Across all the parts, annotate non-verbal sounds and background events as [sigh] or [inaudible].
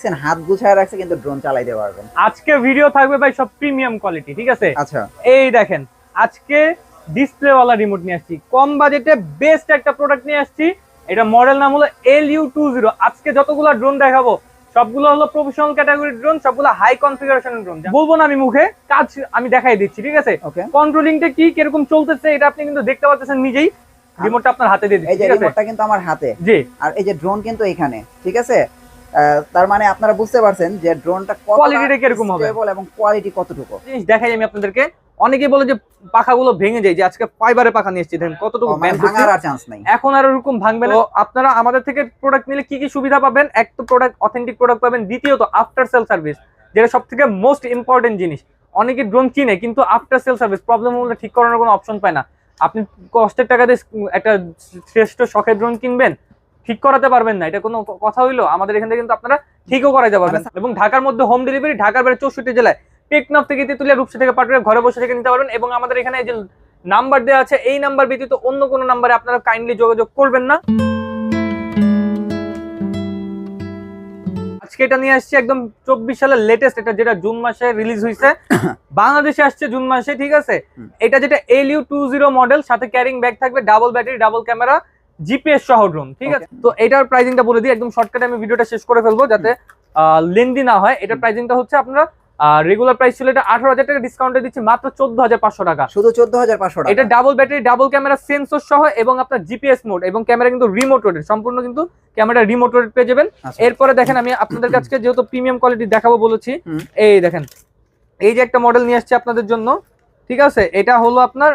দেখছেন হাত গুছায় রাখছে কিন্তু ড্রোন চালাইতে পারবেন। আজকে ভিডিও থাকবে ভাই সব প্রিমিয়াম কোয়ালিটি ঠিক আছে? আচ্ছা। এই দেখেন আজকে ডিসপ্লে ওয়ালা রিমোট নিয়ে আসছি। কম বাজেটে বেস্ট একটা প্রোডাক্ট নিয়ে আসছি। এটা মডেল নাম হলো এল ইউ টু জিরো আজকে যতগুলো ড্রোন দেখাবো সবগুলো হলো প্রফেশনাল ক্যাটাগরি ড্রোন সবগুলো হাই কনফিগারেশনের ড্রোন বলব না আমি মুখে কাজ আমি দেখাই দিচ্ছি ঠিক আছে? কন্ট্রোলিংটা কি কীরকম চলতেছে এটা আপনি কিন্তু দেখতে পাচ্ছেন নিজেই। রিমোটটা আপনার হাতে দিয়ে এই দিচ্ছি যে ঠিক আছে? রিমোটটা কিন্তু আমার হাতে। জি। আর এই যে ড্রোন কিন্তু এখানে ঠিক আছে? তার মানে আপনারা বুঝতে পারছেন যে ড্রোনটা Quality টা কীরকম হবে? এবং কোয়ালিটি কতটুকু। জিনিস দেখাই আমি আপনাদেরকে। অনেকেই বলে যে পাখাগুলো ভেঙে যায় যে আজকে ফাইবারে পাখা নিয়ে এসেছি দেখেন কতটুকু মানে। ভাঙার আর চান্স নাই। এখন আর ওরকম ভাঙবে না। আপনারা আমাদের থেকে প্রোডাক্ট নিলে কি কি সুবিধা পাবেন? এক তো প্রোডাক্ট অথেন্টিক প্রোডাক্ট পাবেন। দ্বিতীয়ত আফটার সেল সার্ভিস যেটা সব থেকে মোস্ট ইম্পর্টেন্ট জিনিস। অনেকে ড্রোন কিনে কিন্তু আফটার সেল সার্ভিস প্রবলেম হলে ঠিক করানোর কোনো অপশন পায় না। আপনি কষ্টের টাকা দিয়ে একটা শ্রেষ্ঠ শখের ড্রোন কিনবেন ঠিক করাতে পারবেন না এটা কোনো কথা হইল? আমাদের এখান থেকে কিন্তু আপনারা ঠিকও করাতে পারবেন। এবং ঢাকার মধ্যে হোম ডেলিভারি ঢাকার বাইরে চৌষট্টি জেলায়। টেকনাফ থেকে তেতুলিয়া রূপসী থেকে পাটুরিয়া ঘরে বসে থেকে নিতে পারবেন এবং আমাদের এখানে যে নাম্বার দেওয়া আছে এই নাম্বার ব্যতীত অন্য কোনো নাম্বারে আপনারা কাইন্ডলি যোগাযোগ করবেন না। আজকে এটা নিয়ে আসছি একদম চব্বিশ সালের লেটেস্ট এটা যেটা জুন মাসে রিলিজ হয়েছে [coughs] বাংলাদেশে আসছে জুন মাসে ঠিক আছে? এটা যেটা L U two zero model সাথে ক্যারিং ব্যাগ থাকবে double battery double camera GPS সহ ড্রোন ঠিক আছে? তো এটার প্রাইসিংটা বলে দিই একদম শর্টকাটে আমি ভিডিওটা শেষ করে ফেলব যাতে লেন্দি না হয়। এটার প্রাইসিংটা হচ্ছে আপনারা রেগুলার প্রাইস ছিল এটা আঠারো হাজার টাকা ডিসকাউন্টে দিচ্ছি মাত্র চোদ্দ হাজার পাঁচশো টাকা। শুধু চোদ্দ হাজার পাঁচশো টাকা। এটা double battery double camera sensor সহ এবং আপনার জিপিএস মোড এবং ক্যামেরা কিন্তু রিমোট রোডের সম্পূর্ণ কিন্তু ক্যামেরা রিমোট রোড পেয়ে যাবেন। আচ্ছা। এরপরে দেখেন আমি আপনাদের কাছে যেহেতু প্রিমিয়াম কোয়ালিটি দেখাবো বলেছি এই দেখেন এই যে একটা মডেল নিয়ে আসছি আপনাদের জন্য ঠিক আছে? এটা হলো আপনার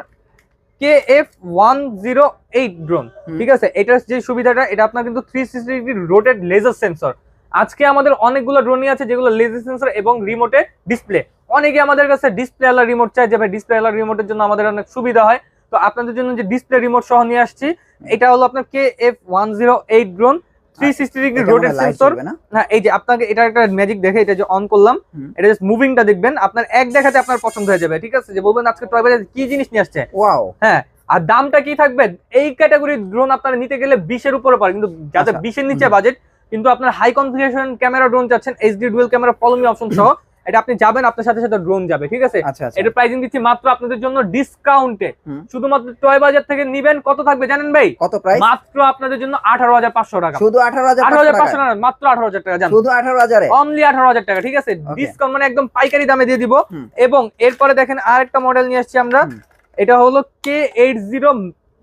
K F one zero eight drone ঠিক আছে? এটার যে সুবিধাটা এটা আপনার কিন্তু three sixty degree rotated laser sensor আজকে আমাদের অনেকগুলো ড্রোনই আছে যেগুলো লেজার সেন্সর এবং রিমোটে ডিসপ্লে অনেকে আমাদের কাছে ডিসপ্লে আলার রিমোট চাই যে ভাই ডিসপ্লে আলার রিমোটের জন্য আমাদের অনেক সুবিধা হয়। তো আপনাদের জন্য যে ডিসপ্লে রিমোট সহ নিয়ে আসছি এটা হলো আপনার K F one zero eight drone three sixty degree এটা রোটেড live সেন্সর না? এই যে আপনাকে এটা একটা ম্যাজিক দেখে এটা যে অন করলাম এটা জাস্ট মুভিংটা দেখবেন আপনার এক দেখাতে আপনার পছন্দ হয়ে যাবে ঠিক আছে? যে বলবেন আজকে টয় বাজার কি জিনিস নিয়ে আসছে? ওয়াও হ্যাঁ আর দামটা কি থাকবে? এই ক্যাটাগরির ড্রোন আপনারা নিতে গেলে বিশের উপরে পারে কিন্তু যাদের আচ্ছা, বিশের নিচে বাজেট কিন্তু আপনার হাই কনফিগারেশন ক্যামেরা ড্রোন চাচ্ছেন HD dual camera follow me option সহ এটা আপনি যাবেন আপনার সাথে সাথে ড্রোন যাবে ঠিক আছে? আচ্ছা আচ্ছা। এটা প্রাইসিং দিচ্ছি মাত্র আপনাদের জন্য ডিসকাউন্টে শুধুমাত্র টয় বাজার থেকে নিবেন কত থাকবে জানেন ভাই? কত প্রাইস মাত্র আপনাদের জন্য আঠারো হাজার পাঁচশো টাকা। শুধু আঠারো হাজার আঠারো হাজার পাঁচশো টাকা? টাকা মাত্র আঠারো হাজার টাকা জান। শুধু আঠারো হাজারে? অনলি আঠারো হাজার টাকা ঠিক আছে? ডিসকাউন্ট মানে একদম পাইকারি দামে দিয়ে দিব। এবং এরপরে দেখেন আরেকটা মডেল নিয়ে আসছি আমরা। এটা হলো কে এইট জিরো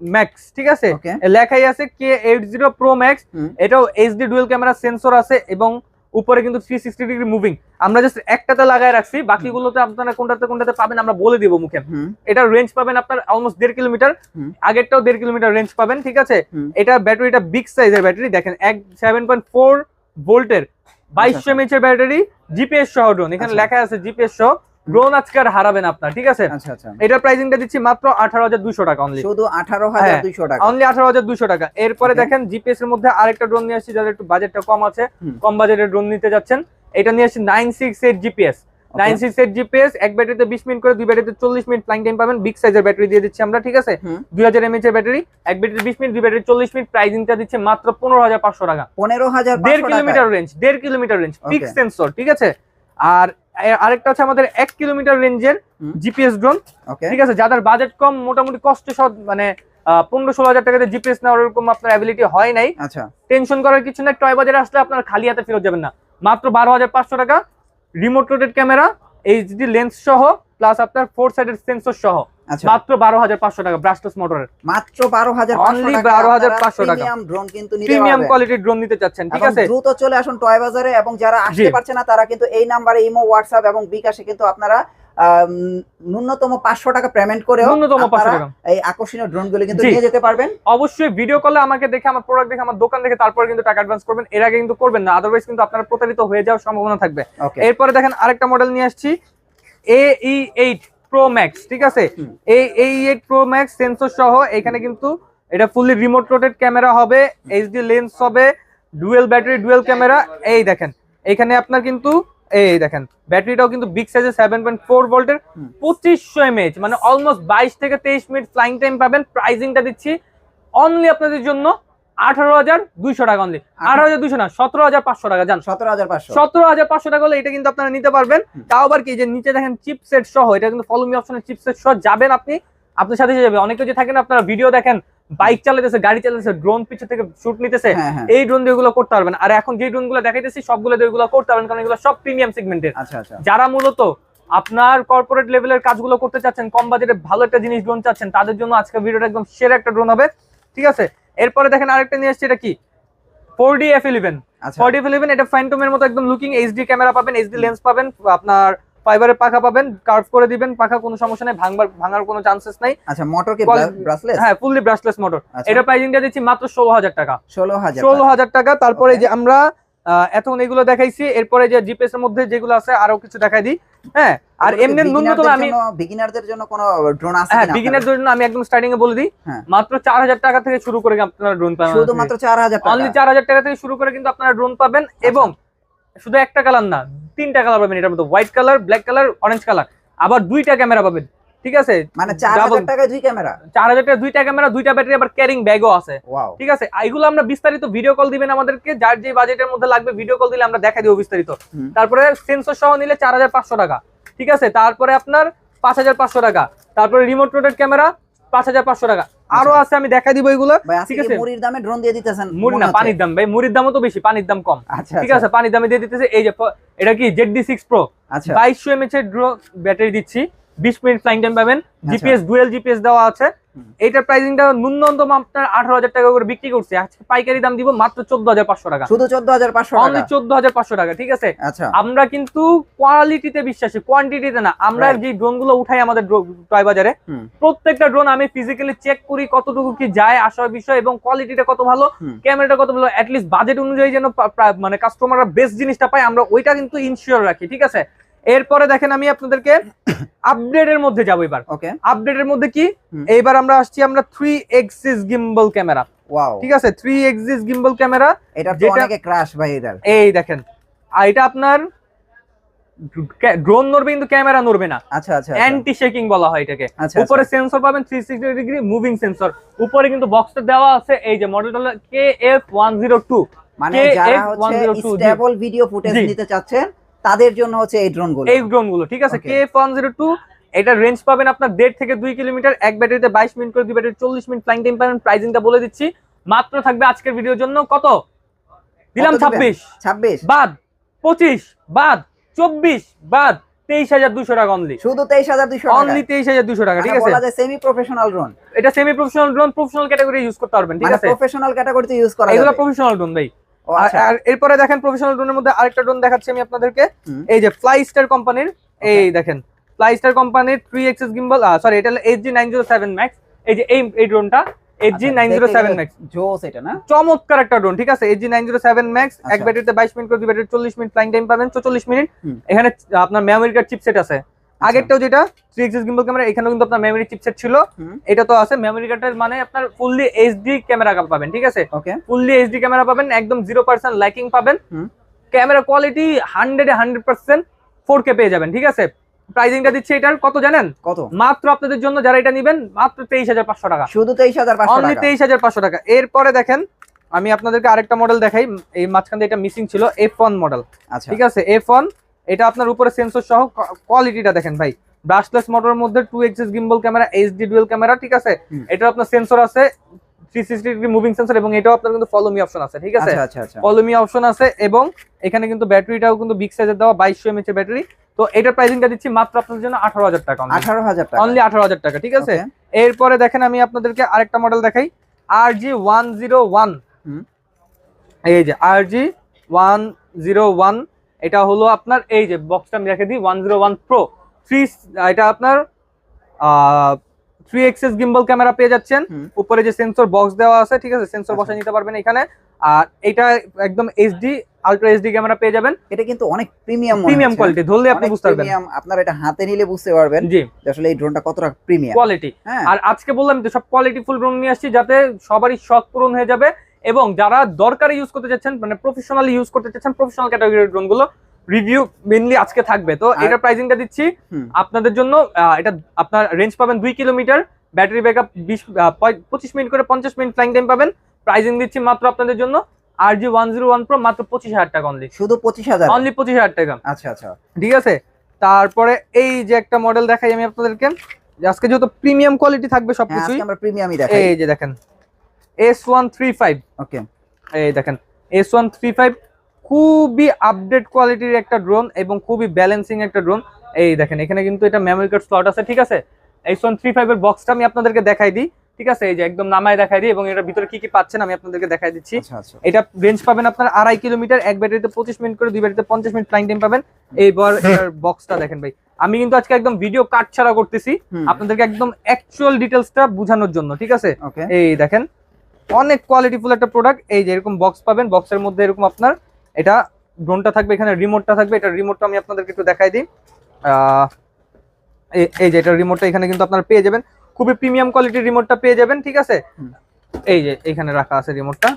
ম্যাক্স ঠিক আছে? লেখাই আছে K eight zero pro max এটাও এইচডি ডুয়েল ক্যামেরা সেন্সর আছে এবং উপরে কিন্তু থ্রি সিক্সটি ডিগ্রি মুভিং আমরা জাস্ট একটাতে লাগায় রাখছি বাকিগুলোতে আপনারা কোনটাতে কোনটাতে পাবেন আমরা বলে দিব মুখে। এটা রেঞ্জ পাবেন আপনার অলমোস্ট দেড় কিলোমিটার। আগেরটাও দেড় কিলোমিটার রেঞ্জ পাবেন ঠিক আছে? এটা ব্যাটারিটা বিগ সাইজের ব্যাটারি দেখেন এক সেভেন পয়েন্ট ফোর ভোল্টের বাইশশো। এমএচ এর ব্যাটারি জিপিএস সহ ড্রোন এখানে আচ্ছা। লেখা আছে জিপিএস সহ। ড্রোন আজকে আর হারাবেন আপনার ঠিক আছে? আচ্ছা আচ্ছা। এটার প্রাইসিংটা দিচ্ছি মাত্র আঠারো হাজার দুশো টাকা অনলি শুধু আঠারো হাজার হ্যাঁ। দুইশো টাকা। অনলি আঠারো হাজার দুশো টাকা। এরপরে দেখেন জিপিএস এর মধ্যে আরেকটা ড্রোন নিয়ে আসছি যাদের একটু বাজেটটা কম আছে কম বাজেটের ড্রোন নিতে যাচ্ছেন। এটা নিয়ে আসছি nine six eight GPS nine six eight GPS এক ব্যাটারিতে বিশ মিনিট করে দুই ব্যাটারিতে চল্লিশ মিনিট ফ্লাইং টাইম পাবেন। বিগ সাইজের ব্যাটারি দিয়ে দিচ্ছি আমরা ঠিক আছে? হুম। দুই হাজার এমএচ এর ব্যাটারি এক ব্যাটারি বিশ মিনিট দুই ব্যাটারি চল্লিশ মিনিট প্রাইসিংটা দিচ্ছে মাত্র পনেরো হাজার পাঁচশো টাকা। পনেরো হাজার দেড় কিলোমিটার রেঞ্জ দেড় কিলোমিটার রেঞ্জ. ফিক্স সেন্সর ঠিক আছে? আর আরেকটা হচ্ছে আমাদের এক কিলোমিটার রেঞ্জের জিপিএস ড্রোন ঠিক আছে যাদের বাজেট কম মোটামুটি কষ্ট সব মানে পনেরো ষোলো হাজার টাকাতে জিপিএস নেওয়ার ওরকম আপনার অ্যাবিলিটি হয় নাই। আচ্ছা। টেনশন করার কিছু নাই টয় বাজারে আসলে আপনার খালি হাতে ফেরত যাবেন না। মাত্র বারো হাজার পাঁচশো টাকা remote rotated camera HD lens সহ প্লাস আপনার ফোর সাইডের সেন্সর সহ। আচ্ছা। মাত্র বারো হাজার পাঁচশো টাকা ব্রাস্টস মোটরের মাত্র বারো হাজার Only 12,500 টাকা। ড্রোন কিন্তু নিতে প্রিমিয়াম। কোয়ালিটির ড্রোন নিতে চাচ্ছেন ঠিক আছে? দ্রুত চলে আসুন টয় বাজারে এবং যারা আসতে পারছে না তারা কিন্তু এই নাম্বারে ইমো হোয়াটসঅ্যাপ এবং বিকাশে কিন্তু আপনারা ন্যূনতম পাঁচশো টাকা পেমেন্ট করেও ন্যূনতম পাঁচশো টাকা। এই আকর্ষণীয় ড্রোনগুলো কিন্তু নিয়ে যেতে পারবেন। অবশ্যই ভিডিও কলে আমাকে দেখে আমার প্রোডাক্ট দেখে আমার দোকান দেখে তারপরে কিন্তু টাকা অ্যাডভান্স করবেন। এর আগে কিন্তু করবেন না আদারওয়াইজ কিন্তু আপনার প্রতারিত হয়ে যাওয়ার সম্ভাবনা থাকবে। এরপরে দেখেন আরেকটা মডেল নিয়ে আসছি A E eight pro max ঠিক আছে। এই এই এইট প্রো ম্যাক্স সেন্সর সহ এখানে কিন্তু এটা ফুললি রিমোট রোটেড ক্যামেরা হবে এইচডি লেন্স হবে ডুয়েল ব্যাটারি ডুয়েল ক্যামেরা এই দেখেন। এখানে আপনার কিন্তু এই দেখেন ব্যাটারিটাও কিন্তু বিগ সাইজের সেভেন পয়েন্ট ফোর ভোল্টের পঁচিশশো এমএচ মানে অলমোস্ট বাইশ থেকে তেইশ মিনিট ফ্লাইং টাইম পাবেন। প্রাইজিংটা দিচ্ছি অনলি আপনাদের জন্য আঠারো হাজার দুইশো টাকা অনলি আঠারো হাজার দুইশো না সতেরো হাজার পাঁচশো টাকা জান সতেরো হাজার পাঁচশো। সতেরো হাজার পাঁচশো টাকা হলে এটা কিন্তু আপনারা নিতে পারবেন। তাও আবার কি যে নিচে দেখেন চিপসেট সহ এটা কিন্তু ফলোমি অপশনের চিপসেট সহ যাবেন আপনি আপনার সাথে যাবে। অনেকে যে থাকেন আপনারা ভিডিও দেখেন বাইক চালাতেছে গাড়ি চালাতেছে ড্রোন পিছু থেকে শুট নিতেছে হ্যাঁ হ্যাঁ। এই ড্রোন দিয়ে এগুলো করতে পারবেন। আর এখন যে ড্রোনগুলো দেখাইতেছি সবগুলো দিয়ে এগুলো করতে পারবেন কারণ এগুলো সব প্রিমিয়াম সেগমেন্টের আচ্ছা আচ্ছা। যারা মূলত আপনার কর্পোরেট লেভেলের কাজগুলো করতে চাচ্ছেন কম বাজেটে ভালো একটা জিনিস ড্রোন চাচ্ছেন তাদের জন্য আজকে ভিডিওটা একদম সেরা একটা ড্রোন হবে। ঠিক আছে? এরপরে দেখেন আরেকটা নিয়ে আসছে এটা কি? Four D F eleven four D F eleven এটা ফ্যান্টমের মতো একদম লুকিং এইচডি ক্যামেরা পাবেন এইচডি লেন্স পাবেন আপনার ফাইবারের পাখা পাবেন কার্ভ করে দিবেন পাখা কোনো সমস্যা নেই ভাঙবার ভাঙার কোনো চান্সেস নাই। আচ্ছা মোটর কি ব্রাসলেস হ্যাঁ ফুললি ব্রাশলেস মোটর এটা প্রাইসিংটা দিচ্ছি মাত্র ষোলো হাজার টাকা। ষোলো হাজার ষোলো হাজার টাকা তারপরে. যে আমরা এতক্ষণ এগুলো দেখাইছি এরপরে যে জিপিএস এর মধ্যে যেগুলো আছে আরও কিছু দেখাই দিই। হ্যাঁ আর এমনি ন্যূনতম আমি বিগিনারদের জন্য কোনো ড্রোন আছে হ্যাঁ কিনা বিগিনার জন্য আমি একদম স্টার্টিং এ বলে দিই। হ্যাঁ। মাত্র চার হাজার টাকা থেকে শুরু করে আপনারা ড্রোন? পাবেন? শুধুমাত্র চার হাজার অনলি টাকা চার হাজার টাকা থেকে শুরু করে কিন্তু আপনারা ড্রোন পাবেন আচ্ছা। এবং শুধু একটা কালার না তিনটা কালার পাবেন এটার মধ্যে। White colour black colour orange colour আবার দুইটা ক্যামেরা পাবেন ঠিক আছে? মানে চার Double- হাজার টাকায় দুই ক্যামেরা চার হাজার টাকা দুইটা ক্যামেরা দুইটা ব্যাটারি আবার ক্যারিং ব্যাগও আছে। ওয়াও ঠিক আছে? এগুলো আমরা বিস্তারিত ভিডিও কল দিবেন আমাদেরকে। যার যে বাজেটের মধ্যে লাগবে ভিডিও কল দিলে আমরা দেখা দিব বিস্তারিত। তারপরে সেন্সর সহ নিলে চার হাজার পাঁচশো টাকা। ঠিক আছে? তারপরে আপনার পাঁচ হাজার পাঁচশো টাকা। তারপরে রিমোট রোটেড ক্যামেরা পাঁচ হাজার পাঁচশো টাকা। আরও আছে আমি দেখা দিব এগুলো। ঠিক আছে। মুড়ির দামে ড্রোন দিয়ে দিতেছেন মুড়ি না পানির দাম। ভাই মুড়ির দামও তো বেশি পানির দাম কম। আচ্ছা ঠিক আছে? পানির দামে দিয়ে দিতেছে এই যে এটা কি জেড ডি সিক্স প্রো আচ্ছা। বাইশশো এমএচ এর ড্রো ব্যাটারি দিচ্ছি। বিশ মিনিট ফ্লাইং টাইম পাবেন। জিপিএস ডুয়েল জিপিএস দেওয়া আছে। এইটার প্রাইসিংটা ন্যূনতম আপনার আঠারো হাজার টাকা করে বিক্রি করছে। আজকে পাইকারি দাম দিব মাত্র চোদ্দ হাজার পাঁচশো টাকা। শুধু চোদ্দ হাজার পাঁচশো অনলি টাকা চোদ্দ হাজার পাঁচশো টাকা ঠিক আছে? আচ্ছা। আমরা কিন্তু কোয়ালিটিতে বিশ্বাসী কোয়ান্টিটিতে না। আমরা যে ড্রোনগুলো উঠাই আমাদের টয় বাজারে প্রত্যেকটা ড্রোন আমি ফিজিক্যালি চেক করি কতটুকু কি যায় আসার বিষয় এবং কোয়ালিটিটা কত ভালো। ক্যামেরাটা কত ভালো অ্যাটলিস্ট বাজেট অনুযায়ী যেন মানে কাস্টমাররা বেস্ট জিনিসটা পায় আমরা ওইটা কিন্তু ইনশিওর রাখি ঠিক আছে? এরপরে দেখেন আমি আপনাদেরকে আপডেটের মধ্যে যাব এবার। ওকে আপডেটের মধ্যে কি? এইবার আমরা আসছি আমরা three axis gimbal camera wow ঠিক আছে? থ্রি এক্সিস গিম্বল ক্যামেরা এটা যেটা- ক্রাশ ভাই এটার। এই দেখেন। আর এটা আপনার ড্রোন নড়বে কিন্তু ক্যামেরা নড়বে না। আচ্ছা আচ্ছা আচ্ছা। অ্যান্টি শেকিং বলা হয় এটাকে। আচ্ছা উপরে সেন্সর পাবেন three sixty degree moving sensor উপরে কিন্তু বক্সটা দেওয়া আছে এই যে মডেলটা হলো K F one zero two মানে যারা হচ্ছে স্টেবল ভিডিও ফুটেজ নিতে চাচ্ছেন তাদের জন্য হচ্ছে এই ড্রোনগুলো এই ড্রোনগুলো ঠিক আছে. কে ওয়ান জিরো টু এটা রেঞ্জ পাবেন আপনার দেড় থেকে দুই কিলোমিটার এক ব্যাটারিতে বাইশ মিনিট করে দুই ব্যাটারি চল্লিশ মিনিট ফ্লাইং টাইম পাবেন। প্রাইসিংটা বলে দিচ্ছি। মাত্র থাকবে আজকের ভিডিওর জন্য কত? দিলাম? ছাব্বিশ। ছাব্বিশ। বাদ পঁচিশ বাদ চব্বিশ বাদ তেইশ হাজার দুশো টাকা অনলি শুধু তেইশ হাজার দুইশো অনলি তেইশ হাজার দুশো টাকা ঠিক আছে? বলা যায় সেমি প্রফেশনাল ড্রোন এটা semi professional drone professional category use করতে পারবেন ঠিক মানে আছে? প্রফেশনাল ক্যাটাগরিতে ইউজ করা এগুলো প্রফেশনাল ড্রোন ভাই। আর- আচ্ছা এরপরে দেখেন প্রফেশনাল ড্রোনের মধ্যে আরেকটা ড্রোন দেখাচ্ছি আমি আপনাদেরকে। এই যে ফ্লাই স্টার কোম্পানির এই দেখেন। ফ্লাই স্টার কোম্পানির থ্রি এক্সেস গিম্বল সরি এটা হলো H G nine zero seven max এই যে এই এই ড্রোনটা H G nine zero seven max জোস এটা না? চমৎকার একটা ড্রোন ঠিক আছে? H G nine zero seven max এক আচ্ছা। ব্যাটারিতে বাইশ মিনিট করে দুই ব্যাটারি চল্লিশ মিনিট ফ্লাইং টাইম পাবেন চল্লিশ মিনিট। এখানে আপনার মেমোরি কার্ড চিপসেট আছে। আগেরটাও যেটা থ্রি এক্সেস গিম্বল ক্যামেরা এখানেও কিন্তু আপনার মেমোরি চিপসেট ছিল। এটা তো আছে মেমোরি কার্ডের মানে আপনার ফুললি এইচডি ক্যামেরা পাবেন ঠিক আছে? ওকে ফুললি এইচডি ক্যামেরা পাবেন একদম জিরো পার্সেন্ট লাইকিং পাবেন। ক্যামেরা কোয়ালিটি হান্ড্রেডে হান্ড্রেড পার্সেন্ট ফোর কে পেয়ে যাবেন ঠিক আছে? প্রাইজিংটা দিচ্ছে এটার কত জানেন? কত? মাত্র আপনাদের জন্য যারা এটা নেবেন মাত্র তেইশ হাজার পাঁচশো টাকা। শুধু তেইশ হাজার অনলি তেইশ হাজার পাঁচশো টাকা। এরপরে দেখেন আমি আপনাদেরকে আরেকটা মডেল দেখাই এই মাঝখান এটা মিসিং ছিল এফ ওয়ান মডেল আচ্ছা। ঠিক আছে? এফ ওয়ান এটা আপনার উপরে সেন্সর সহ কোয়ালিটিটা দেখেন ভাই। ব্রাশলেস মোটরের মধ্যে two axis gimbal camera HD dual camera ঠিক আছে? এটা আপনার সেন্সর আছে মুভিং সেন্সর এবং এটাও আপনার কিন্তু অপশন আছে ঠিক আছে? অপশন আছে এবং এখানে কিন্তু ব্যাটারিটাও কিন্তু দেওয়া ব্যাটারি তো এটার প্রাইসিংটা দিচ্ছি মাত্র জন্য 18000 টাকা অনলি 18000 টাকা। ঠিক আছে? এরপরে দেখেন আমি আপনাদেরকে আরেকটা মডেল দেখাই RG101 এই যে RG101 এটা হলো আপনার এই যে বক্সটা আমি রেখে দিই one zero one pro three এটা আপনার থ্রি এক্সেস গিম্বল ক্যামেরা পেয়ে যাচ্ছেন। উপরে যে সেন্সর বক্স দেওয়া আছে ঠিক আছে? সেন্সর আচ্ছা। বসে নিতে পারবেন এখানে। আর এটা একদম এইচডি আলট্রা এইচডি ক্যামেরা পেয়ে যাবেন। এটা কিন্তু অনেক প্রিমিয়াম প্রিমিয়াম কোয়ালিটি ধরলে আপনি বুঝতে পারবেন। আপনার এটা হাতে নিলে বুঝতে পারবেন জি। আসলে এই ড্রোনটা কতটা প্রিমিয়াম কোয়ালিটি আর আজকে বললাম তো সব কোয়ালিটি ফুল ড্রোন নিয়ে আসছি যাতে সবারই শখ পূরণ হয়ে যাবে। এবং যারা দরকারি ইউজ করতে চাচ্ছেন মানে প্রফেশনালি ইউজ করতে চাচ্ছেন প্রফেশনাল ক্যাটাগরির ড্রোনগুলো রিভিউ মেনলি আজকে থাকবে। তো এটা প্রাইসিংটা দিচ্ছি। আপনাদের জন্য এটা আপনার রেঞ্জ পাবেন দুই কিলোমিটার। ব্যাটারি ব্যাকআপ বিশ পঁচিশ মিনিট করে পঞ্চাশ মিনিট ফ্লাইং টাইম পাবেন। প্রাইজিং দিচ্ছি মাত্র আপনাদের জন্য। আর G one zero one pro মাত্র পঁচিশ হাজার টাকা অনলি শুধু পঁচিশ হাজার? অনলি পঁচিশ হাজার টাকা। আচ্ছা আচ্ছা। ঠিক আছে? তারপরে এই যে একটা মডেল দেখাই আমি আপনাদেরকে। আজকে যেহেতু প্রিমিয়াম কোয়ালিটি থাকবে সবকিছু আজকে আমরা প্রিমিয়ামই দেখাই। এই যে দেখেন। S one three five okay এই দেখেন এস ওয়ান থ্রি ফাইভ খুবই আপডেট কোয়ালিটির একটা ড্রোন এবং খুবই ব্যালেন্সিং একটা ড্রোন এই দেখেন এখানে কিন্তু এটা মেমোরি কার্ড স্লট আছে ঠিক আছে? এস ওয়ান থ্রি ফাইভের বক্সটা আমি আপনাদেরকে দেখাই দিই ঠিক আছে? এই যে একদম নামায় দেখাই দিই এবং এটার ভিতরে কি কি পাচ্ছেন আমি আপনাদেরকে দেখাই দিচ্ছি। আচ্ছা আচ্ছা। এটা রেঞ্জ পাবেন আপনার আড়াই কিলোমিটার এক ব্যাটারিতে পঁচিশ মিনিট করে দুই ব্যাটারিতে পঞ্চাশ মিনিট ফ্লাইং টাইম পাবেন। এইবার এটার বক্সটা দেখেন ভাই। আমি কিন্তু আজকে একদম ভিডিও কাট ছাড়া করতেছি। আপনাদেরকে একদম অ্যাকচুয়াল ডিটেলসটা বোঝানোর জন্য ঠিক আছে? এই দেখেন অনেক কোয়ালিটিফুল একটা প্রোডাক্ট এই যে এরকম বক্স পাবেন বক্সের মধ্যে এরকম আপনার এটা ড্রোনটা থাকবে এখানে রিমোটটা থাকবে। এটা রিমোটটা আমি আপনাদেরকে একটু দেখাই দিই। এই- যে এটা রিমোটটা এখানে কিন্তু আপনারা পেয়ে যাবেন। খুবই প্রিমিয়াম কোয়ালিটির রিমোটটা পেয়ে যাবেন ঠিক আছে? এই যে এখানে রাখা আছে রিমোটটা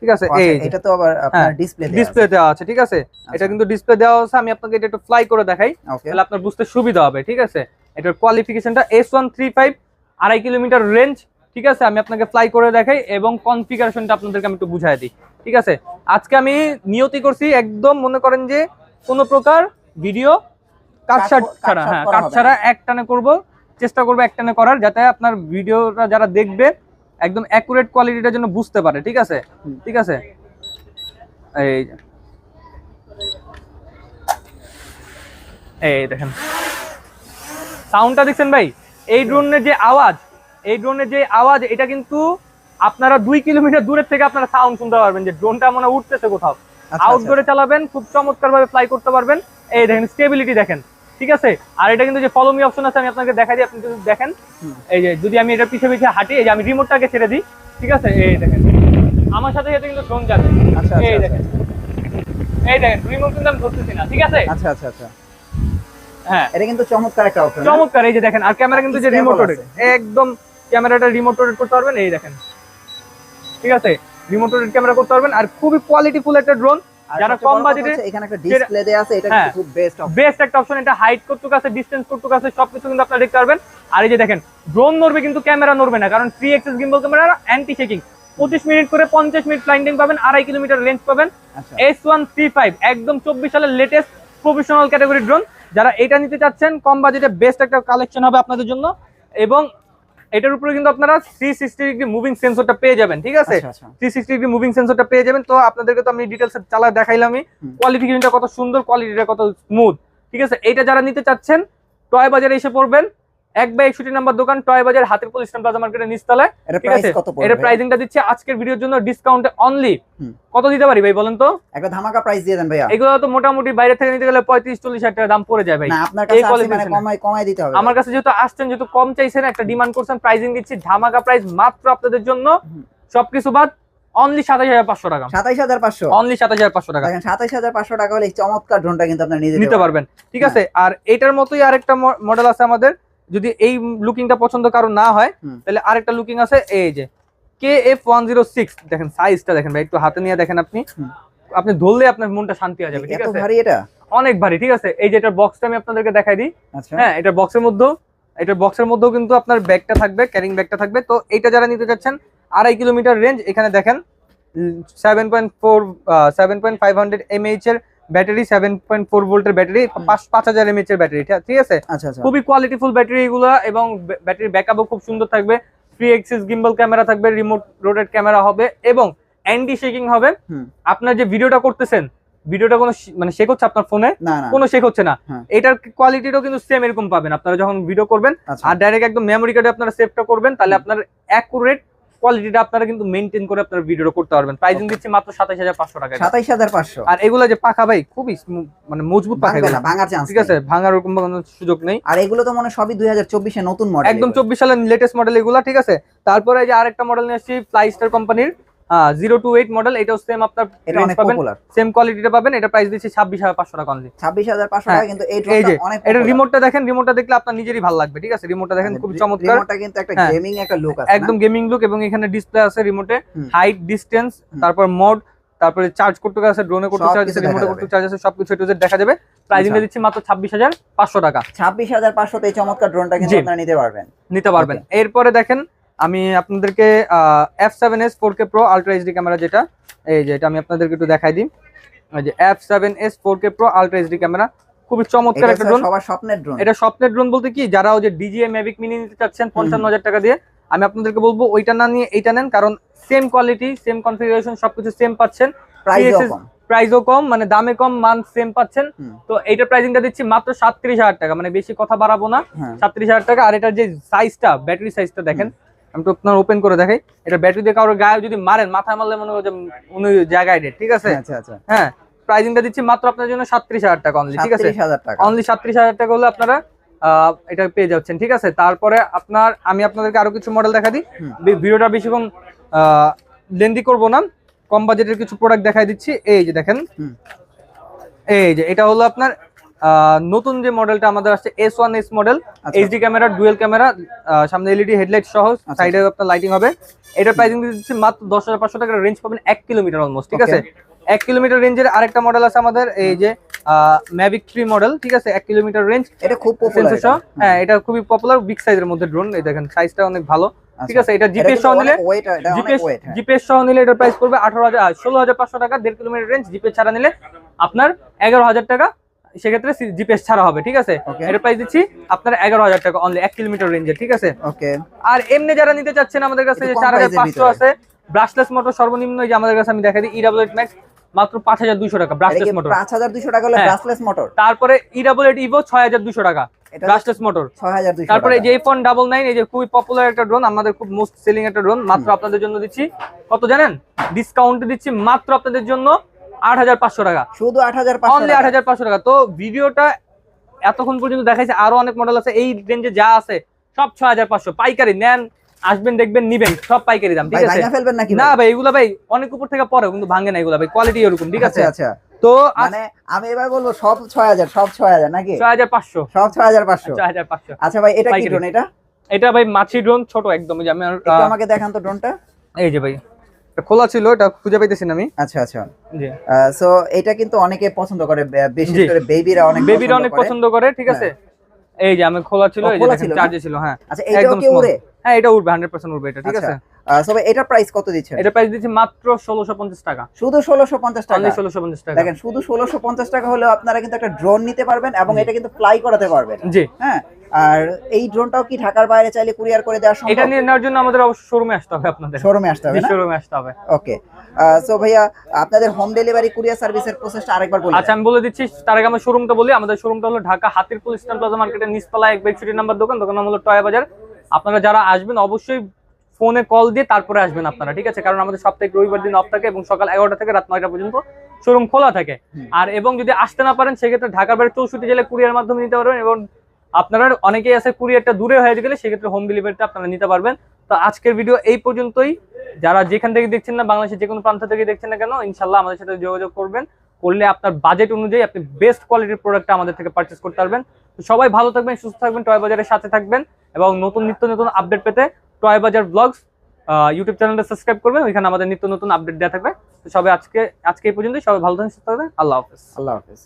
ঠিক আছে? আচ্ছা, এই এটা তো আবার আপনার হ্যাঁ, ডিসপ্লে ডিসপ্লে দেওয়া আছে ঠিক আছে? এটা কিন্তু ডিসপ্লে দেওয়া আছে আমি আপনাকে এটা একটু ফ্লাই করে দেখাই। তাহলে আপনার বুঝতে সুবিধা হবে ঠিক আছে? এটার কোয়ালিফিকেশনটা এস ওয়ান থ্রি ফাইভ আড়াই কিলোমিটার রেঞ্জ ঠিক আছে? আমি আপনাকে ফ্লাই করে দেখাই এবং কনফিগারেশনটা আপনাদেরকে আমি একটু বুঝাই দিই। ঠিক আছে? আজকে আমি নিয়তি করছি একদম মনে করেন যে কোনো প্রকার ভিডিও কাট- ছাড়া হ্যাঁ কাট হবে ছাড়া এক টানে করব চেষ্টা করব এক টানে করার যাতে আপনার ভিডিওটা যারা দেখবে একদম অ্যাকুরেট কোয়ালিটিটার জন্য বুঝতে পারে। ঠিক আছে? ঠিক আছে? এই এই দেখেন। সাউন্ডটা দেখছেন ভাই? এই ড্রোনের যে আওয়াজ এই ড্রোনের যে আওয়াজ এটা কিন্তু আপনারা দুই কিলোমিটার দূরের থেকে আপনারা সাউন্ড শুনতে পারবেন যে ড্রোনটা মনে উঠতেছে কোথাও। আচ্ছা, আউটডোরে চালাবেন খুব চমৎকার ভাবে ফ্লাই করতে পারবেন। এই দেখেন স্টেবিলিটি দেখেন ঠিক আছে? আর এটা কিন্তু যে ফলো মি অপশন আছে আমি আপনাকে দেখাই দিই আপনি যদি দেখেন। এই যে যদি আমি এটা পিছিয়ে পিছিয়ে হাঁটি এই যে আমি রিমোটটাকে ছেড়ে দিই ঠিক আছে? এই দেখেন। আমার সাথে সাথে কিন্তু ড্রোন যাবে। আচ্ছা এই আচ্ছা। দেখেন। এই দেখেন রিমোট কিন্তু আমি ধরতেছি না ঠিক আছে? আচ্ছা আচ্ছা আচ্ছা। হ্যাঁ। এটা কিন্তু চমৎকার একটা অপশন চমৎকার এই যে দেখেন আর ক্যামেরা কিন্তু যে রিমোট। একদম ক্যামেরাটা রিমোট রোটেট করতে পারবেন এই দেখেন। ঠিক আছে? রিমোট রোটেট ক্যামেরা করতে পারবেন আর খুবই কোয়ালিটিফুল একটা ড্রোন যারা কম বাজেটে এখানে একটা ডিসপ্লে দেয়া আছে এটা হ্যাঁ। খুব বেস্ট অপশন বেস্ট একটা অপশন এটা হাইট কতটুকু আছে ডিসটেন্স কতটুকু আছে সবকিছু কিন্তু আপনারা দেখতে পারবেন। আর এই যে দেখেন ড্রোন নড়বে কিন্তু ক্যামেরা নড়বে না কারণ three axis gimbal camera anti shaking পঁচিশ মিনিট করে পঞ্চাশ মিনিট ফ্লাইং টাইম পাবেন আড়াই কিলোমিটার রেঞ্জ পাবেন। এস ওয়ান থ্রি ফাইভ একদম চব্বিশ সালের লেটেস্ট প্রফেশনাল ক্যাটাগরি ড্রোন যারা এটা নিতে চাচ্ছেন কম বাজেটে বেস্ট একটা কালেকশন হবে আপনাদের জন্য। এবং এটার উপরে কিন্তু আপনারা থ্রি সিক্সটি ডিগ্রি মুভিং সেন্সরটা পেয়ে যাবেন ঠিক আছে? থ্রি সিক্সটি ডিগ্রি মুভিং সেন্সরটা পেয়ে যাবেন। তো আপনাদেরকে তো আমি ডিটেলস চালা দেখাইলামই। কোয়ালিফিকেশনটা কত সুন্দর কোয়ালিটিটা কত স্মুথ ঠিক আছে? এটা যারা নিতে চাচ্ছেন টয় বাজারে এসে পড়বেন। এক বা একষট্টি নাম্বার দোকান টয় বাজার হাতের পুল ইসলাম প্লাজা মার্কেটের নিচতলায় ঠিক আছে? এটা প্রাইসিংটা দিচ্ছে আজকের ভিডিওর জন্য ডিসকাউন্টে অনলি কত দিতে পারি ভাই বলেন তো? একটা ধামাকা প্রাইস দিয়ে দেন ভাইয়া। এগুলো তো মোটামুটি বাইরে থেকে নিতে গেলে পঁয়ত্রিশ চল্লিশ হাজার টাকা দাম পড়ে যায় ভাই। না আপনার এই কাছে আছে মানে কমাই কমাই দিতে হবে আমার কাছে যেহেতু আসছেন যেহেতু কম চাইছেন একটা ডিমান্ড করছেন প্রাইসিং দিচ্ছি ধামাকা প্রাইস মাত্র আপনাদের জন্য। সবকিছু বাদ অনলি সাতাশ হাজার পাঁচশো টাকা। সাতাইশ হাজার পাঁচশো? অনলি সাতাশ হাজার পাঁচশো টাকা। সাতাইশ হাজার পাঁচশো টাকা হলে চমৎকার ড্রোনটা কিন্তু আপনার নিতে পারবেন। ঠিক আছে? আর এটার মতোই আরেকটা মডেল আছে আমাদের। যদি এই লুকিংটা পছন্দ কারও না হয় তাহলে আরেকটা লুকিং আছে এই যে K F one zero six দেখেন সাইজটা দেখেন ভাই একটু হাতে নিয়ে দেখেন আপনি। আপনি ধরলে আপনার মনটা শান্তি হয়ে যাবে ঠিক আছে? ভারী এটা? অনেক ভারী ঠিক আছে? এই যে এটার বক্সটা আমি আপনাদেরকে দেখাই দিই। আচ্ছা। হ্যাঁ এটার বক্সের মধ্যেও এটার বক্সের মধ্যেও কিন্তু আপনার ব্যাগটা থাকবে ক্যারিং ব্যাগটা থাকবে। তো এইটা যারা নিতে চাচ্ছেন আড়াই কিলোমিটার রেঞ্জ এখানে দেখেন seven point four seven point five hundred MH এর ব্যাটারি সেভেন পয়েন্ট ফোর ভোল্টের ব্যাটারি পাঁচ হাজার এমএইচ এর ব্যাটারি ঠিক আছে? আচ্ছা আচ্ছা। খুবই কোয়ালিটিফুল ব্যাটারি এগুলো এবং ব্যাটারি ব্যাকআপও খুব সুন্দর থাকবে। থ্রি এক্সিস গিম্বল ক্যামেরা থাকবে রিমোট রোটেড ক্যামেরা হবে এবং অ্যান্টি শেকিং হবে। আপনার যে ভিডিওটা করতেছেন ভিডিওটা কোনো মানে শেক হচ্ছে আপনার ফোনে কোনো শেক হচ্ছে না। হ্যাঁ। এটার কোয়ালিটিটাও কিন্তু সেম এরকম পাবেন। আপনারা যখন ভিডিও করবেন আচ্ছা। আর ডাইরেক্ট একদম মেমোরি কার্ডে আপনারা সেভটা করবেন তাহলে আপনার অ্যাকুরেট কোয়ালিটিটা আপনারা কিন্তু মেনটেন করে আপনারা ভিডিও করতে পারবেন। প্রাইজিং. দিচ্ছি মাত্র সাতাশ হাজার পাঁচশো টাকা। সাতাইশ হাজার পাঁচশো। আর এগুলো যে পাকা ভাই খুবই মানে মজবুত পাকা এগুলো। ভাঙার চান্স ঠিক আছে? ভাঙার এরকম কোনো সুযোগ নেই। আর এগুলো তো মনে সবই দুই হাজার চব্বিশে নতুন মডেল একদম চব্বিশ সালের লেটেস্ট মডেল এগুলো ঠিক আছে? তারপরে এই যে আরেকটা মডেল নিয়ে আসছি ফ্লাই স্টার কোম্পানির জিরো টু এইট মডেল এটাও সেম আপনার পাবেন। সেম কোয়ালিটিটা পাবেন এটা প্রাইস দিচ্ছি ছাব্বিশ হাজার পাঁচশো টাকা অনলি ছাব্বিশ হাজার পাঁচশো হ্যাঁ, টাকা কিন্তু এই এই যে এটা রিমোটটা দেখেন রিমোটটা দেখলে আপনার নিজেরই ভালো লাগবে ঠিক আছে? রিমোটটা দেখেন খুব চমৎকার। রিমোটটা কিন্তু একটা হ্যাঁ। গেমিং একটা লুক আছে একদম গেমিং লুক এবং এখানে ডিসপ্লে আছে রিমোটে হুম। হাইট ডিস্টেন্স তারপর মোড তারপরে চার্জ করতে আছে ড্রোনে করতে চার্জ আছে রিমোটে করতে চার্জ আছে সবকিছু এটু দেখা যাবে। প্রাইসিংটা আচ্ছা। দিচ্ছি মাত্র ছাব্বিশ হাজার পাঁচশো টাকা। ছাব্বিশ হাজার পাঁচশোতে এই চমৎকার ড্রোনটা কিন্তু আপনারা নিতে পারবেন। নিতে পারবেন। এরপরে দেখেন আমি আপনাদেরকে F seven S four K pro ultra HD camera যেটা এই যে এটা আমি আপনাদেরকে একটু দেখাই দিই। এই যে F seven S four K pro ultra HD camera খুবই চমৎকার একটা ড্রোন সবার স্বপ্নের ড্রোন এটা স্বপ্নের ড্রোন বলতে কি যারা ওই যে ডিজিএ ম্যাভিক মিনি নিতে চাচ্ছেন পঞ্চান্ন হাজার টাকা দিয়ে আমি আপনাদেরকে বলব ওইটা না নিয়ে এইটা নেন কারণ সেম কোয়ালিটি সেম কনফিগারেশন সবকিছু সেম পাচ্ছেন। প্রাইসও কম। মানে দামে কম মান সেম পাচ্ছেন। তো এইটার প্রাইসিংটা দিচ্ছি মাত্র সাতত্রিশ হাজার টাকা মানে বেশি কথা বাড়াবো না। হ্যাঁ। সাতত্রিশ হাজার টাকা আর এটার যে সাইজটা ব্যাটারি সাইজটা দেখেন আমি তো আপনার ওপেন করে দেখাই। এটা ব্যাটারি দিয়ে কারোর গায়ে যদি মারেন মাথায় মারলে মনে হয় যে উনি জায়গায় ডেট ঠিক আছে? আচ্ছা আচ্ছা। হ্যাঁ প্রাইসিংটা দিচ্ছি মাত্র আপনার জন্য সাতত্রিশ হাজার টাকা অনলি ঠিক আছে? অনলি সাতত্রিশ হাজার টাকা হলে আপনারা এটা পেয়ে যাচ্ছেন ঠিক আছে? তারপরে আপনার আমি আপনাদেরকে আরও কিছু মডেল দেখা দিই। ভিডিওটা বেশিক্ষণ লেন্দি করব না। কম বাজেটের কিছু প্রোডাক্ট দেখাই দিচ্ছি। এই যে দেখেন। এই যে এটা হলো আপনার নতুন যে মডেলটা আমাদের আসছে এস ওয়ান এস মডেল আচ্ছা। এইচডি ক্যামেরা ডুয়েল ক্যামেরা সামনে এলইডি হেডলাইট সহ আচ্ছা। সাইডে আপনার লাইটিং হবে। এটার প্রাইসিং দিচ্ছি মাত্র দশ হাজার পাঁচশো টাকার রেঞ্জ পাবেন এক কিলোমিটার অলমোস্ট ঠিক আছে? এক কিলোমিটার রেঞ্জের আরেকটা মডেল আছে আমাদের এই যে ম্যাভিক থ্রি মডেল ঠিক আছে? এক কিলোমিটার রেঞ্জ এটা খুব পপুলার হ্যাঁ এটা খুবই পপুলার বিগ সাইজের মধ্যে ড্রোন এই দেখেন সাইজটা অনেক ভালো। ঠিক আছে? এটা জিপিএস সহ নিলে জিপিএস জিপিএস সহ নিলে এটার প্রাইস পড়বে আঠারো হাজার ষোলো হাজার পাঁচশো টাকা দেড় কিলোমিটার রেঞ্জ জিপিএস ছাড়া নিলে আপনার এগারো হাজার টাকা সেক্ষেত্রে জিপিএস ছাড়া হবে ঠিক আছে. এটার প্রাইস দিচ্ছি আপনার এগারো হাজার টাকা অনলি এক কিলোমিটার রেঞ্জে ঠিক আছে? আর এমনি যারা নিতে চাচ্ছেন আমাদের কাছে চার হাজার পাঁচশো আছে ব্রাশলেস মোটর সর্বনিম্ন যে আমাদের কাছে আমি দেখাই দিই ইডাবল এইট ম্যাক্স মাত্র পাঁচ হাজার দুইশো টাকা ব্রাশলেস মোটর 5200 টাকা হলে হ্যাঁ। ব্রাসলেস মোটর তারপরে ইডাবল এইট ইভো ছয় হাজার দুশো টাকা ব্রাশলেস মোটর তারপরে যে ফোন ডাবল নাইন এই যে খুবই পপুলার একটা ড্রোন আমাদের খুব মোস্ট সেলিং একটা ড্রোন মাত্র আপনাদের জন্য দিচ্ছি। কত জানেন? ডিসকাউন্ট দিচ্ছি মাত্র আপনাদের জন্য আট হাজার পাঁচশো টাকা। শুধু 8500 অনলি আট টাকা। হাজার পাঁচশো টাকা। তো ভিডিওটা এতক্ষণ পর্যন্ত দেখাইছে আরও অনেক মডেল আছে এই রেঞ্জে যা আছে সব ছয় হাজার পাঁচশো। পাইকারি নেন আসবেন দেখবেন নিবেন সব পাইকারি দাম ঠিক আছে? না ভাই? এগুলা ভাই অনেক উপর থেকে পরে কিন্তু ভাঙে না এগুলা ভাই কোয়ালিটি এরকম ঠিক আছে? আচ্ছা আচ্ছা। তো মানে আমি এবার বলব সব 6000 সব 6000 নাকি? ছয় হাজার পাঁচশো। সব 6500 ছয় হাজার পাঁচশো। আচ্ছা ভাই এটা কি ড্রোন এটা? এটা ভাই মাছি ড্রোন ছোট একদম আমি আমাকে দেখান তো ড্রোনটা এই যে ভাই খোলা ছিল এটা খুঁজে পাইতেছি না আমি। আচ্ছা আচ্ছা। জি। সো এটা কিন্তু অনেকে পছন্দ করে বিশেষ করে বেবিরা অনেক বেবিরা অনেক পছন্দ করে ঠিক আছে? এই যে আমি খোলা ছিল এই যে চার্জে ছিল হ্যাঁ। আচ্ছা এইটাও একদম কি উড়ে? হ্যাঁ এটা উঠবে হান্ড্রেড পার্সেন্ট উঠবে এটা ঠিক আচ্ছা। আছে? সবাই এটা প্রাইস কত দিচ্ছেন? এটা প্রাইস দিচ্ছি মাত্র ষোলোশো পঞ্চাশ টাকা। শুধু 1650 টাকা? অনলি ষোলোশো পঞ্চাশ টাকা। দেখেন শুধু 1650 টাকা হলেও আপনারা কিন্তু একটা ড্রোন নিতে পারবেন এবং এটা কিন্তু ফ্লাই করাতে পারবেন। জি। হ্যাঁ? আর এই ড্রোনটাও কি ঢাকার বাইরে চাইলে কুরিয়ার করে দেওয়া এটা সম্ভব নিয়ে নেওয়ার জন্য আমাদের অবশ্যই শোরুমে আসতে হবে আপনাদের। শোরুমে আসতে হবে না? শোরুমে আসতে হবে। ওকে সো ভাইয়া আপনাদের হোম ডেলিভারি কুরিয়ার সার্ভিসের প্রসেসটা আরেকবার বলুন আচ্ছা আমি বলে দিচ্ছি তার আগে আমার শোরুমটা বলি। আমাদের শোরুমটা হলো ঢাকা হাতিরপুল ইস্টার্ন প্লাজা মার্কেটের নিচতলা এক বেডশিটের নাম্বার দোকান। দোকান নাম হলো টয় বাজার। আপনারা যারা আসবেন অবশ্যই ফোনে কল দিয়ে তারপরে আসবেন আপনারা ঠিক আছে? কারণ আমাদের সপ্তাহে রবিবার দিন অফ থাকে এবং সকাল এগারোটা থেকে রাত নয়টা পর্যন্ত শোরুম খোলা থাকে। আর এবং যদি আসতে না পারেন সেক্ষেত্রে ঢাকার বাইরে চৌষট্টি জেলায় কুরিয়ার মাধ্যমে নিতে পারবেন এবং আপনারা অনেকেই আছে কুরিয়ারটা দূরে হয়ে গেলে সেক্ষেত্রে হোম ডেলিভারিটা আপনারা নিতে পারবেন। তো আজকের ভিডিও এই পর্যন্তই। যারা যেখান থেকে দেখছেন না বাংলাদেশের যে কোনো প্রান্ত থেকে দেখছেন না কেন ইনশাল্লাহ আমাদের সাথে যোগাযোগ করবেন। করলে আপনার বাজেট অনুযায়ী আপনি বেস্ট কোয়ালিটির প্রোডাক্টটা আমাদের থেকে পারচেস করতে পারবেন। তো সবাই ভালো থাকবেন সুস্থ থাকবেন টয় বাজারের সাথে থাকবেন এবং নতুন নিত্য নতুন আপডেট পেতে টয় বাজার ব্লগস ইউটিউব চ্যানেলটা সাবস্ক্রাইব করবেন, ওইখানে আমাদের নিত্য নতুন আপডেট দেওয়া থাকবে। তো সবাই আজকে আজকে এই পর্যন্তই, সবাই ভালো থাকবেন, সুস্থ থাকবেন, আল্লাহ হাফেজ। আল্লাহ হাফেজ।